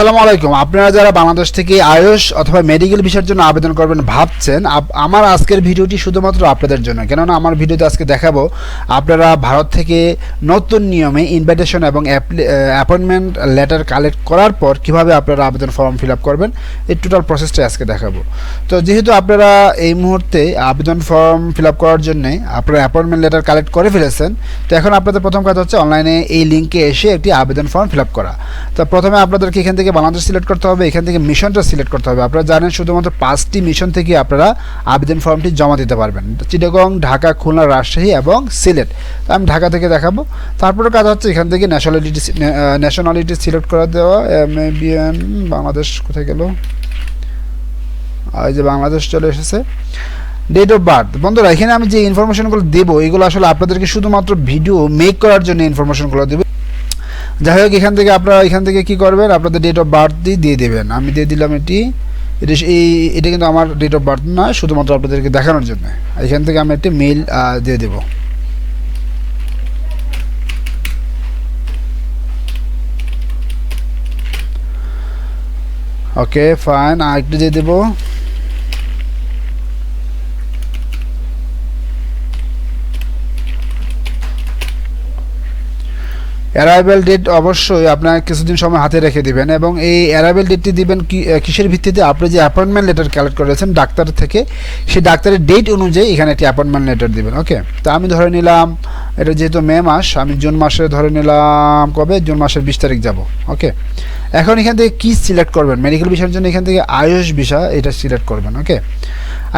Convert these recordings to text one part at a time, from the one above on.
আসসালামু আলাইকুম। আপনারা যারা বাংলাদেশ থেকে আয়ুষ অথবা মেডিকেল বিষয়ের জন্য আবেদন করবেন ভাবছেন আমার আজকের ভিডিওটি শুধুমাত্র আপনাদের জন্য। কেননা আমার ভিডিওতে আজকে দেখাবো, আপনারা ভারত থেকে নতুন নিয়মে ইনভাইটেশন এবং অ্যাপয়েন্টমেন্ট লেটার কালেক্ট করার পর কীভাবে আপনারা আবেদন ফর্ম ফিল আপ করবেন, এই টোটাল প্রসেসটা আজকে দেখাবো। তো যেহেতু আপনারা এই মুহূর্তে আবেদন ফর্ম ফিল আপ করার জন্য আপনারা অ্যাপয়েন্টমেন্ট লেটার কালেক্ট করে ফেলেছেন, তো এখন আপনাদের প্রথম কাজ হচ্ছে অনলাইনে এই লিঙ্কে এসে একটি আবেদন ফর্ম ফিল আপ করা। তো প্রথমে আপনাদেরকে এখান থেকে বাংলাদেশ সিলেক্ট করতে হবে, এখান থেকে মিশনটা সিলেক্ট করতে হবে। আপনারা জানেন শুধুমাত্র পাঁচটি মিশন থেকে আপনারা আবেদন ফর্মটি জমা দিতে পারবেন। চিটাগং, ঢাকা, খুলনা, রাজশাহী এবং সিলেট। তো আমি ঢাকা থেকে দেখাবো। তারপরে কাজ হচ্ছে এখান থেকে ন্যাশনালিটি ন্যাশনালিটি সিলেক্ট করে দেওয়া। M A B N Bangladesh কোথায় গেল? এই যে বাংলাদেশ চলে এসেছে। ডেট অফ বার্থ বন্ধুরা, এখানে আমি যে ইনফরমেশনগুলো দেবো, এগুলো আসলে আপনাদেরকে শুধুমাত্র ভিডিও মেক করার জন্য ইনফরমেশনগুলো দেবো। যাই হোক এখান থেকে আপনারা এখান থেকে কি করবেন? আপনাদের ডেট অফ বার্থই দিয়ে দেবেন। আমি দিয়ে দিলাম এটি। এটা এই এটা কিন্তু আমার ডেট অফ বার্থ না শুধুমাত্র আপনাদেরকে দেখানোর জন্য। এখান থেকে আমি একটি মেইল দিয়ে দেব। ওকে ফাইন আর একটু দিয়ে দেবো। অ্যারাইভেল ডেট অবশ্যই আপনার কিছুদিন সময় হাতে রেখে দিবেন এবং এই অ্যারাইভেল ডেটটি দিবেন কিসের ভিত্তিতে? আপনি যে অ্যাপয়েন্টমেন্ট লেটার কালেক্ট করেছেন ডাক্তার থেকে, সেই ডাক্তারের ডেট অনুযায়ী এখানে একটি অ্যাপয়েন্টমেন্ট লেটার দিবেন ওকে তো আমি ধরে নিলাম, এটা যেহেতু মে মাস, আমি জুন মাসে ধরে নিলাম, কবে? জুন মাসের বিশ তারিখ যাব ওকে এখন এখান থেকে কী সিলেক্ট করবেন? মেডিকেল বিষয়ের জন্য এখান থেকে আয়ুষ বিষয় এটা সিলেক্ট করবেন ওকে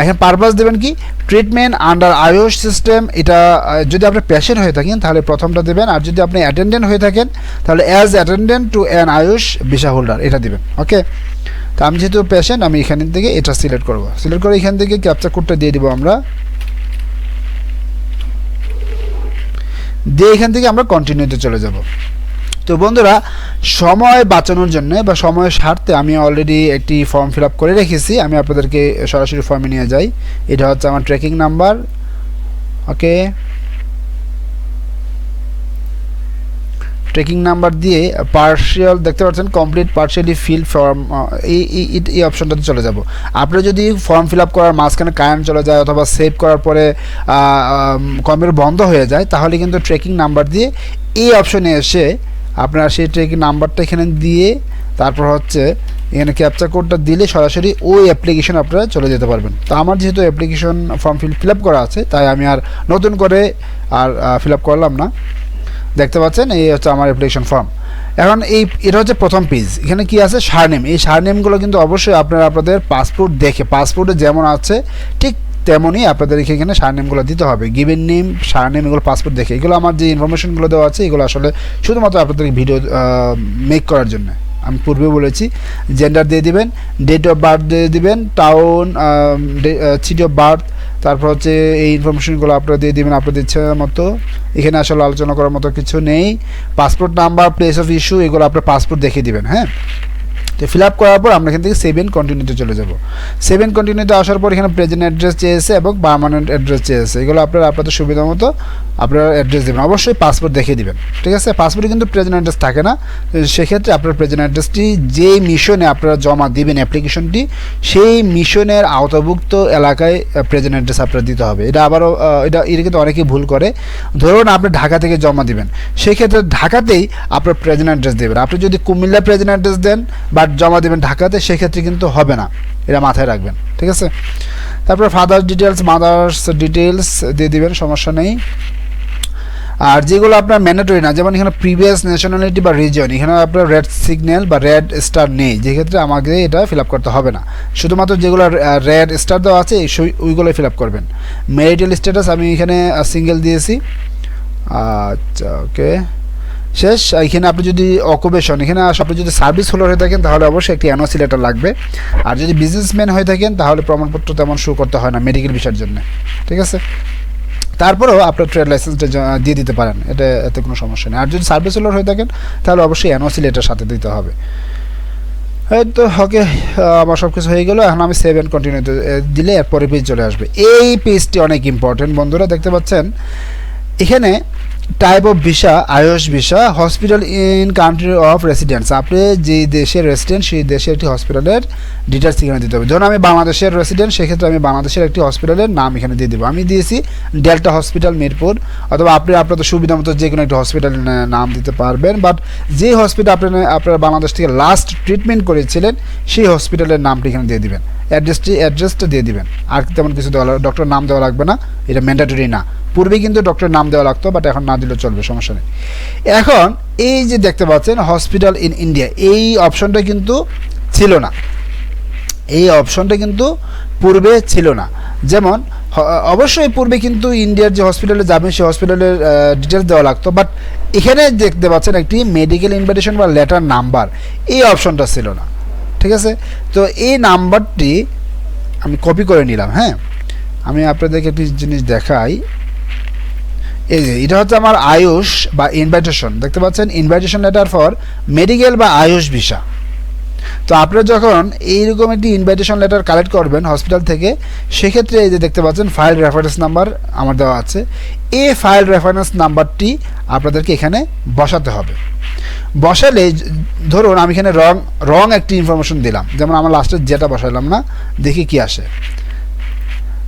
এখানে পারপাস দেবেন কি? ট্রিটমেন্ট আন্ডার আয়ুষ সিস্টেম এটা যদি আপনি পেশেন্ট হয়ে থাকেন, তাহলে প্রথমটা দেবেন। আর যদি আপনি অ্যাটেন্ডেন্ট হয়ে থাকেন, তাহলে as attendant to an AYUSH visa holder এটা দেবেন। ওকে তো আমি যেহেতু পেশেন্ট আমি এখান থেকে এটা সিলেক্ট করব। সিলেক্ট করে এখান থেকে ক্যাপচার কোডটা দিয়ে দিব আমরা। দিয়ে এখান থেকে আমরা কন্টিনিউতে চলে যাব। তো বন্ধুরা, সময় বাঁচানোর জন্য বা সময়ের স্বার্থে আমি অলরেডি একটি ফর্ম ফিল করে রেখেছি। আমি আপনাদেরকে সরাসরি ফর্মে নিয়ে যাই। এটা হচ্ছে আমার tracking number okay? Tracking number দিয়ে পার্শিয়াল দেখতে পাচ্ছেন কমপ্লিট পার্শিয়ালি ফিল ফর্ম এই- এই অপশনটাতে চলে যাব। আপনি যদি ফর্ম ফিল আপ করার মাঝখানে কারেন্ট চলে যায় অথবা সেভ করার পরে কম্পিউটার বন্ধ হয়ে যায়, তাহলে কিন্তু ট্রেকিং নাম্বার দিয়ে এই অপশনে এসে আপনারা সেই ট্রেকিং নাম্বারটা এখানে দিয়ে তারপর হচ্ছে এখানে ক্যাপচার কোডটা দিলে সরাসরি ওই অ্যাপ্লিকেশন আপনারা চলে যেতে পারবেন। তো আমার যেহেতু application form fill fill up করা আছে, তাই আমি আর নতুন করে আর ফিল আপ করলাম না। দেখতে পাচ্ছেন, এই হচ্ছে আমার অ্যাপ্লিকেশন ফর্ম এখন এই, এটা হচ্ছে প্রথম পেজ এখানে কি আছে? সারনেম এই সারনেমগুলো কিন্তু অবশ্যই আপনারা আপনাদের পাসপোর্ট দেখে পাসপোর্টে যেমন আছে, ঠিক তেমনই আপনাদের এখানে সারনেমগুলো দিতে হবে। গিভেন নেম সারনেম এগুলো পাসপোর্ট দেখে। এগুলো আমার যে ইনফরমেশনগুলো দেওয়া আছে, এগুলো আসলে শুধুমাত্র আপনাদের ভিডিও মেক করার জন্য। আমি পূর্বে বলেছি জেন্ডার দিয়ে দিবেন ডেট অফ বার্থ দিয়ে দিবেন টাউন সিটি অফ বার্থ তারপর হচ্ছে এই ইনফরমেশনগুলো আপনারা দিয়ে দেবেন আপনাদের ইচ্ছা মতো। এখানে আসলে আলোচনা করার মতো কিছু নেই। Passport number place of issue এগুলো আপনার পাসপোর্ট দেখিয়ে দিবেন হ্যাঁ? তো ফিল আপ করার পর আমরা এখান থেকে সেভেন কন্টিনিউতে চলে যাব। সেভেন কন্টিনিউতে আসার পর এখানে প্রেজেন্ট অ্যাড্রেস চেয়েছে এবং পার্মানেন্ট অ্যাড্রেস চেয়েছে। এগুলো আপনারা আপনাদের সুবিধা মতো আপনারা অ্যাড্রেস দেবেন। অবশ্যই পাসপোর্ট দেখিয়ে দিবেন। ঠিক আছে? পাসপোর্টে কিন্তু প্রেজেন্ট অ্যাড্রেস থাকে না। সেক্ষেত্রে আপনার প্রেজেন্ট অ্যাড্রেসটি যেই মিশনে আপনারা জমা দিবেন অ্যাপ্লিকেশনটি সেই মিশনের আওতাভুক্ত এলাকায় প্রেজেন্ট অ্যাড্রেস আপনার দিতে হবে। এটা আবারও এটা এটা কিন্তু অনেকেই ভুল করে। ধরুন আপনি ঢাকা থেকে জমা দিবেন। সেক্ষেত্রে ঢাকাতেই আপনার প্রেজেন্ট অ্যাড্রেস দেবেন। আপনি যদি কুমিল্লা প্রেজেন্ট অ্যাড্রেস দেন বা জমা দেবেন ঢাকাতে, সেক্ষেত্রে কিন্তু হবে না। এটা মাথায় রাখবেন, ঠিক আছে? তারপর ফাদার্স ডিটেলস মাদার্স ডিটেলস দিয়ে দিবেন, সমস্যা নেই। আর যেগুলো আপনার ম্যান্ডেটরি না, যেমন এখানে প্রিভিয়াস ন্যাশনালিটি বা রিজন এখানে আপনার রেড সিগন্যাল বা রেড স্টার নেই, যেক্ষেত্রে আমাকে এটা ফিল আপ করতে হবে না। শুধুমাত্র যেগুলো রেড স্টার দেওয়া আছে ওইগুলোই ফিল আপ করবেন। ম্যারিটাল স্ট্যাটাস আমি এখানে সিঙ্গেল দিয়েছি। আচ্ছা ওকে শেষ, এখানে আপনি যদি অকুপেশন এখানে আপনি যদি সার্ভিস হোল্ডার হয়ে থাকেন, তাহলে অবশ্যই একটি এনওসি লেটার লাগবে। আর যদি বিজনেসম্যান হয়ে থাকেন, তাহলে প্রমাণপত্র তেমন শুরু করতে হয় না মেডিকেল বিষয়ের জন্য। ঠিক আছে? তারপরেও আপনার ট্রেড লাইসেন্সটা দিয়ে দিতে পারেন, এটা এতে কোনো সমস্যা নেই। আর যদি সার্ভিস হোল্ডার হয়ে থাকেন, তাহলে অবশ্যই এনওসি লেটার সাথে দিতে হবে। এই তো ওকে আমার সব কিছু হয়ে গেল। এখন আমি সেভ অ্যান্ড কন্টিনিউ দিলে এরপরে পেজ চলে আসবে। এই পেজটি অনেক ইম্পর্টেন্ট বন্ধুরা, দেখতে পাচ্ছেন? এখানে type of visa AYUSH visa hospital in country of residence আপনি যে দেশের রেসিডেন্ট সেই দেশের একটি হসপিটালের ডিটেলস এখানে দিতে হবে। ধরুন আমি বাংলাদেশের রেসিডেন্ট সেক্ষেত্রে আমি বাংলাদেশের একটি হসপিটালের নাম এখানে দিয়ে দেবো। আমি দিয়েছি ডেল্টা হসপিটাল মিরপুর। অথবা আপনি আপনাদের সুবিধা মতো যে কোনো একটি হসপিটালের নাম দিতে পারবেন। বাট যে হসপিটাল আপনি আপনারা বাংলাদেশ থেকে লাস্ট ট্রিটমেন্ট করেছিলেন, সেই হসপিটালের নামটি এখানে দিয়ে দিবেন। অ্যাড্রেসটি, অ্যাড্রেসটা দিয়ে দিবেন। আর তেমন কিছু দেওয়া ডক্টর নাম দেওয়া লাগবে না, এটা ম্যান্ডেটরি না। পূর্বে কিন্তু ডক্টর নাম দেওয়া লাগতো বাট এখন না দিলেও চলবে, সমস্যা নেই। এখন এই যে দেখতে পাচ্ছেন হসপিটাল ইন ইন্ডিয়া এই অপশনটা কিন্তু ছিল না। এই অপশনটা কিন্তু পূর্বে ছিল না। যেমন অবশ্যই পূর্বে কিন্তু ইন্ডিয়ার যে হসপিটালে যাবেন, সেই হসপিটালের ডিটেলস দেওয়া লাগতো বাট এখানে দেখতে পাচ্ছেন একটি মেডিকেল ইনভিটেশন বা লেটার নাম্বার এই অপশনটা ছিল না। ঠিক আছে? তো এই নাম্বারটি আমি কপি করে নিলাম হ্যাঁ? আমি আপনাদেরকে একটি জিনিস দেখাই। এই যে, এটা হচ্ছে আমার আয়ুষ বা ইনভাইটেশন দেখতে পাচ্ছেন? ইনভাইটেশন লেটার ফর মেডিকেল বা আয়ুষ ভিসা তো আপনারা যখন এইরকম একটি ইনভাইটেশন লেটার কালেক্ট করবেন হসপিটাল থেকে, সেক্ষেত্রে এই যে দেখতে পাচ্ছেন ফাইল রেফারেন্স নাম্বার আমার দেওয়া আছে। এই ফাইল রেফারেন্স নাম্বারটি আপনাদেরকে এখানে বসাতে হবে। বসালে, ধরুন আমি এখানে রং রং একটি ইনফরমেশন দিলাম। যেমন আমার লাস্টের যেটা বসালাম না, দেখি কি আসে।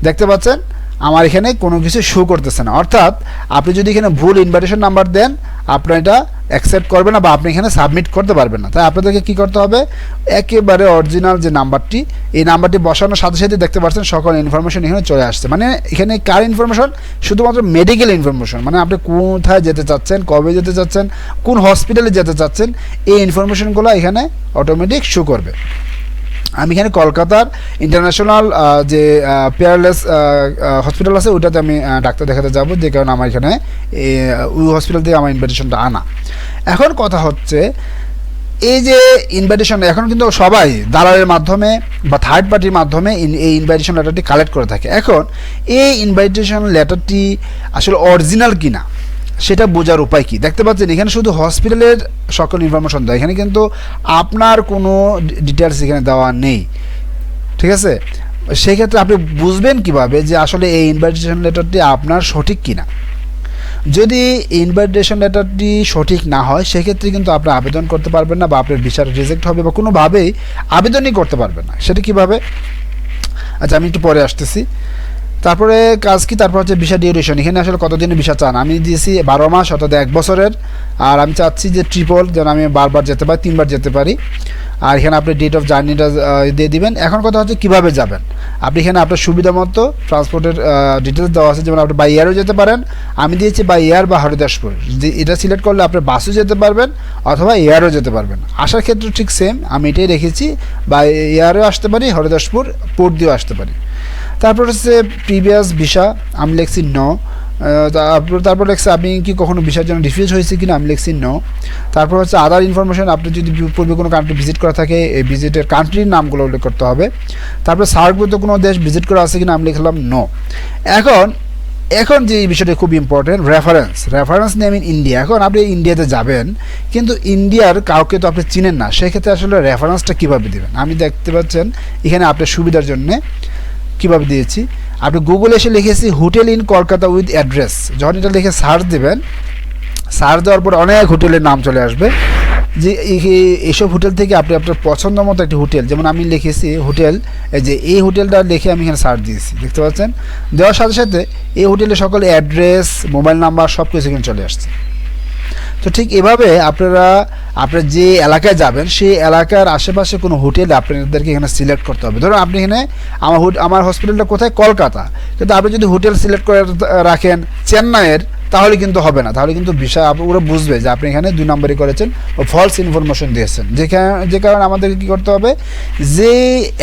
দেখতে পাচ্ছেন? আমার এখানে কোনো কিছু শো করতেছে না। অর্থাৎ আপনি যদি এখানে ভুল ইনভাইটেশন নাম্বার দেন আপনার এটা অ্যাকসেপ্ট করবে না বা আপনি এখানে সাবমিট করতে পারবেন না। তাই আপনাদেরকে কী করতে হবে? একেবারে অরিজিনাল যে নাম্বারটি, এই নাম্বারটি বসানোর সাথে সাথে দেখতে পাচ্ছেন সকল ইনফরমেশন এখানে চলে আসছে। মানে এখানে কার ইনফরমেশন শুধুমাত্র মেডিকেল ইনফরমেশন মানে আপনি কোথায় যেতে চাচ্ছেন, কবে যেতে চাচ্ছেন, কোন হসপিটালে যেতে চাচ্ছেন, এই ইনফরমেশনগুলো এখানে অটোমেটিক শো করবে। আমি এখানে কলকাতার ইন্টারন্যাশনাল যে পেয়ারলেস হসপিটাল আছে ওটাতে আমি ডাক্তার দেখাতে যাব। যে কারণে আমার এখানে ওই হসপিটাল থেকে আমার ইনভাইটেশনটা আনা। এখন কথা হচ্ছে, এই যে ইনভাইটেশন এখন কিন্তু সবাই দালালের মাধ্যমে বা থার্ড পার্টির মাধ্যমে এই ইনভাইটেশন লেটারটি কালেক্ট করে থাকে। এখন, এই ইনভাইটেশন লেটারটি আসলে অরিজিনাল কিনা? সেটা বোঝার উপায় কি? দেখতে পাচ্ছেন, এখানে শুধু হসপিটালের সকল ইনফরমেশন দেয় এখানে কিন্তু আপনার কোনো ডিটেলস এখানে দেওয়া নেই। ঠিক আছে? সেই ক্ষেত্রে আপনি বুঝবেন কীভাবে যে আসলে এই ইনভাইটেশন লেটারটি আপনার সঠিক কিনা। যদি ইনভাইটেশন লেটারটি সঠিক না হয়, সেক্ষেত্রে কিন্তু আপনি আবেদন করতে পারবেন না বা আপনার বিচার রিজেক্ট হবে বা কোনোভাবেই আবেদনই করতে পারবেন না। সেটা কীভাবে? আচ্ছা আমি একটু পরে আসতেছি। তারপরে কাজ কি? তারপর হচ্ছে ভিসা ডিউরেশন এখানে আসলে কতদিনের ভিসা চান? আমি দিয়েছি বারো মাস, অর্থাৎ এক বছরের। আর আমি চাচ্ছি যে ট্রিপল যেন আমি বারবার যেতে পারি, তিনবার যেতে পারি। আর এখানে আপনি ডেট অফ জার্নিটা দিয়ে দিবেন। এখন কথা হচ্ছে কীভাবে যাবেন? আপনি এখানে আপনার সুবিধা মতো ট্রান্সপোর্টের ডিটেলস দেওয়া আছে। যেমন আপনি বাই এয়ারও যেতে পারেন। আমি দিয়েছি বাই এয়ার বা হরিদাসপুর। এটা সিলেক্ট করলে আপনি বাসও যেতে পারবেন, অথবা এয়ারও যেতে পারবেন। আসার ক্ষেত্রে ঠিক সেম আমি এটাই রেখেছি বা এয়ারও আসতে পারি, হরিদাসপুর পোর্ট দিয়েও আসতে পারি। তারপর হচ্ছে প্রিভিয়াস ভিসা আমি লিখছি ন তারপর তারপর লিখছি আমি কি কখনো ভিসার জন্য রিফিউজ হয়েছে কিনা? আমি লিখছি ন তারপর হচ্ছে আদার ইনফরমেশন আপনি যদি পূর্বে কোনো কান্ট্রি ভিজিট করা থাকে, এই ভিজিটের কান্ট্রির নামগুলো উল্লেখ করতে হবে। তারপরে সার্কভুক্ত কোনো দেশ ভিজিট করা আছে কিনা, আমি লিখলাম ন এখন এখন যে বিষয়টা খুব important reference reference name in India এখন আপনি ইন্ডিয়াতে যাবেন, কিন্তু ইন্ডিয়ার কাউকে তো আপনি চিনেন না, সেক্ষেত্রে আসলে রেফারেন্সটা কীভাবে দেবেন? আমি দেখতে পাচ্ছেন, এখানে আপনার সুবিধার জন্যে কীভাবে দিয়েছি? আপনি গুগলে এসে লিখেছি, hotel in Kolkata with address. যখন এটা লিখে সার্চ দেবেন, সার্চ দেওয়ার পর অনেক হোটেলের নাম চলে আসবে। যে এইসব হোটেল থেকে আপনি আপনার পছন্দ মতো একটি হোটেল, যেমন আমি লিখেছি হোটেল যে এই হোটেলটা লিখে আমি এখানে সার্চ দিয়েছি, দেখতে পাচ্ছেন? দেওয়ার সাথে সাথে এই হোটেলের সকল অ্যাড্রেস, মোবাইল নাম্বার সব কিছু এখানে চলে আসছে। তো ঠিক এভাবে আপনারা আপনারা যে এলাকায় যাবেন, সেই এলাকার আশেপাশে কোনো হোটেল আপনাদেরকে এখানে সিলেক্ট করতে হবে। ধরুন আপনি এখানে, আমার আমার হসপিটালটা কোথায়? কলকাতা। কিন্তু আপনি যদি হোটেল সিলেক্ট করে রাখেন, চেন্নাইয়ের তাহলে কিন্তু হবে না। তাহলে কিন্তু বিষয় ওরা বুঝবে যে আপনি এখানে দুই নম্বরই করেছেন ও ফলস ইনফরমেশন দিয়েছেন। যেখানে যে কারণে আমাদেরকে কী করতে হবে? যে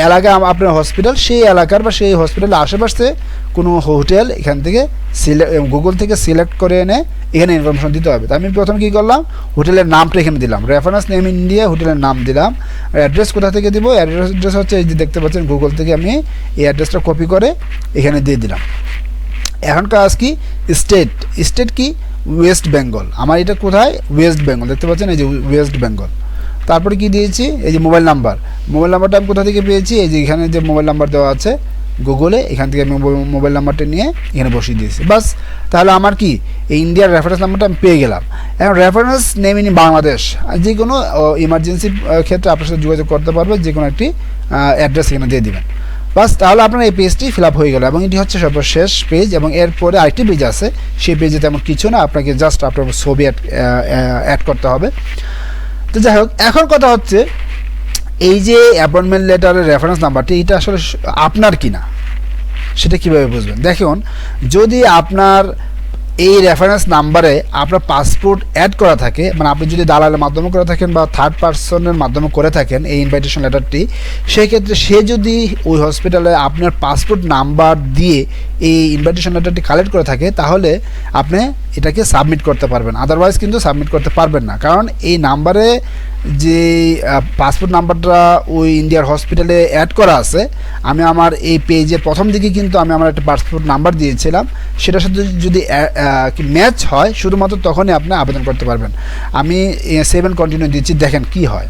এলাকা আপনার হসপিটাল সেই এলাকার বা সেই হসপিটালের আশেপাশে কোনো হোটেল এখান থেকে সিলেক্ট গুগল থেকে সিলেক্ট করে এনে এখানে ইনফরমেশন দিতে হবে। তো আমি প্রথমে কী করলাম? হোটেলের নামটা এখানে দিলাম। রেফারেন্স নেম ইন্ডিয়া হোটেলের নাম দিলাম। অ্যাড্রেস কোথা থেকে দিব? অ্যাড্রেস হচ্ছে এই যে দেখতে পাচ্ছেন গুগল থেকে আমি এই অ্যাড্রেসটা কপি করে এখানে দিয়ে দিলাম। এখন কাজ কি? স্টেট। স্টেট কি? ওয়েস্ট বেঙ্গল। আমার এটা কোথায়? ওয়েস্ট বেঙ্গল। দেখতে পাচ্ছেন? এই যে ওয়েস্ট বেঙ্গল। তারপরে কি দিয়েছি? এই যে মোবাইল নাম্বার। মোবাইল নাম্বারটা আমি কোথা থেকে পেয়েছি? এই যে এখানে যে মোবাইল নাম্বার দেওয়া আছে গুগলে, এখান থেকে আমি মোবাইল- নাম্বারটা নিয়ে এখানে বসিয়ে দিয়েছি। বাস, তাহলে আমার কি? এই ইন্ডিয়ার রেফারেন্স নাম্বারটা আমি পেয়ে গেলাম। এখন রেফারেন্স নেম ইন বাংলাদেশ। যে কোনো ইমার্জেন্সি ক্ষেত্রে আপনার সাথে যোগাযোগ করতে পারবে। যে কোনো একটি অ্যাড্রেস এখানে দিয়ে দিবেন। বাস, তাহলে আপনার এই পেজটি ফিল আপ হয়ে গেল এবং এটি হচ্ছে সর্বশেষ পেজ এবং এরপরে আরেকটি পেজ আছে। সেই পেজে তেমন কিছু না, আপনাকে জাস্ট আপনার ছবি অ্যাড করতে হবে। তো যাই হোক, এখন কথা হচ্ছে এই যে অ্যাপয়েন্টমেন্ট লেটারের রেফারেন্স নাম্বারটি, এটা আসলে আপনার কি না সেটা কীভাবে বুঝবেন? দেখুন, যদি আপনার এই রেফারেন্স নাম্বারে আপনার পাসপোর্ট অ্যাড করা থাকে মানে আপনি যদি দালালের মাধ্যমে করে থাকেন বা থার্ড পার্সনের মাধ্যমে করে থাকেন এই ইনভাইটেশন লেটারটি সেক্ষেত্রে সে যদি ওই হসপিটালে আপনার পাসপোর্ট নাম্বার দিয়ে এই ইনভাইটেশন লেটারটি কালেক্ট করে থাকে, তাহলে আপনি এটাকে সাবমিট করতে পারবেন। আদারওয়াইজ কিন্তু সাবমিট করতে পারবেন না। কারণ এই নাম্বারে যে পাসপোর্ট নাম্বারটা ওই ইন্ডিয়ার হসপিটালে অ্যাড করা আছে, আমি আমার এই পেজে প্রথম দিকে কিন্তু আমি আমার একটা পাসপোর্ট নাম্বার দিয়েছিলাম, সেটার সাথে যদি ম্যাচ হয়, শুধুমাত্র তখনই আপনি আবেদন করতে পারবেন। আমি সেভেন কন্টিনিউ দিচ্ছি, দেখেন কি হয়।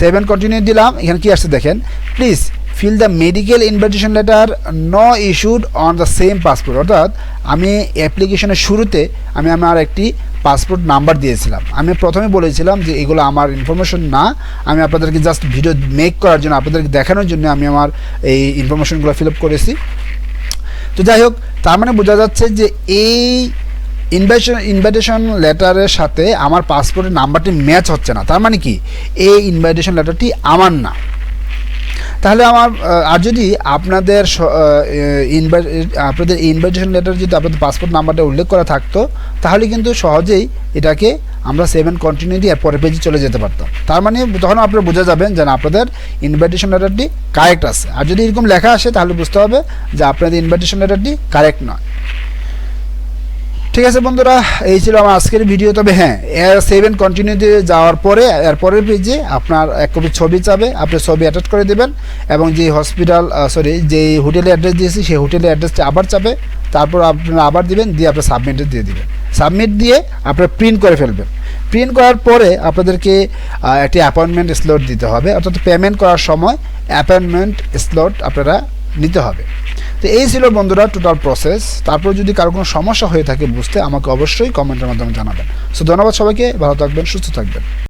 সেভেন কন্টিনিউ দিলাম, এখানে কি আসছে দেখেন। Please fill the medical invitation letter no issued on the same passport অর্থাৎ আমি অ্যাপ্লিকেশনের শুরুতে আমি আমার একটি পাসপোর্ট নাম্বার দিয়েছিলাম। আমি প্রথমে বলেছিলাম যে এগুলো আমার ইনফরমেশন না। আমি আপনাদেরকে জাস্ট ভিডিও মেক করার জন্য, আপনাদেরকে দেখানোর জন্য আমি আমার এই ইনফরমেশনগুলো ফিল আপ করেছি। তো যাই হোক, তার মানে বোঝা যাচ্ছে যে এই ইনভাইটেশন ইনভাইটেশন লেটারের সাথে আমার পাসপোর্টের নাম্বারটি ম্যাচ হচ্ছে না। তার মানে কি? এই ইনভাইটেশন লেটারটি আমার না। তাহলে আমার আর যদি আপনাদের আপনাদের ইনভাইটেশন লেটার যদি আপনাদের পাসপোর্ট নাম্বারটা উল্লেখ করা থাকতো, তাহলে কিন্তু সহজেই এটাকে আমরা সেভেন কন্টিনিউ দিয়ে পরের পেজে চলে যেতে পারতাম। তার মানে তখন আপনারা বোঝা যাবেন যে আপনাদের ইনভাইটেশন লেটারটি কারেক্ট আছে। আর যদি এরকম লেখা আসে, তাহলে বুঝতে হবে যে আপনাদের ইনভাইটেশন লেটারটি কারেক্ট নয়। ঠিক আছে বন্ধুরা, এই ছিল আমার আজকের ভিডিও তবে হ্যাঁ সেভেন কন্টিনিউ দিয়ে যাওয়ার পরে এরপরের পেজে আপনার এক কপি ছবি চাবে, আপনি ছবি অ্যাটাচ করে দেবেন এবং যে হসপিটাল সরি যে হোটেলে অ্যাড্রেস দিয়েছি, সেই হোটেলের অ্যাড্রেসটা আবার চাবে, তারপর আপনারা আবার দিবেন, দিয়ে আপনার সাবমিটে দিয়ে দিবেন। সাবমিট দিয়ে আপনার প্রিন্ট করে ফেলবেন। প্রিন্ট করার পরে আপনাদেরকে একটি অ্যাপয়েন্টমেন্ট স্লট দিতে হবে, অর্থাৎ পেমেন্ট করার সময় অ্যাপয়েন্টমেন্ট স্লট আপনারা নিতে হবে। তো এই ছিল বন্ধুরা টোটাল প্রসেস তারপর যদি কারও কোনো সমস্যা হয়ে থাকে বুঝতে আমাকে অবশ্যই কমেন্টের মাধ্যমে জানাবেন। সো ধন্যবাদ সবাইকে, ভালো থাকবেন, সুস্থ থাকবেন।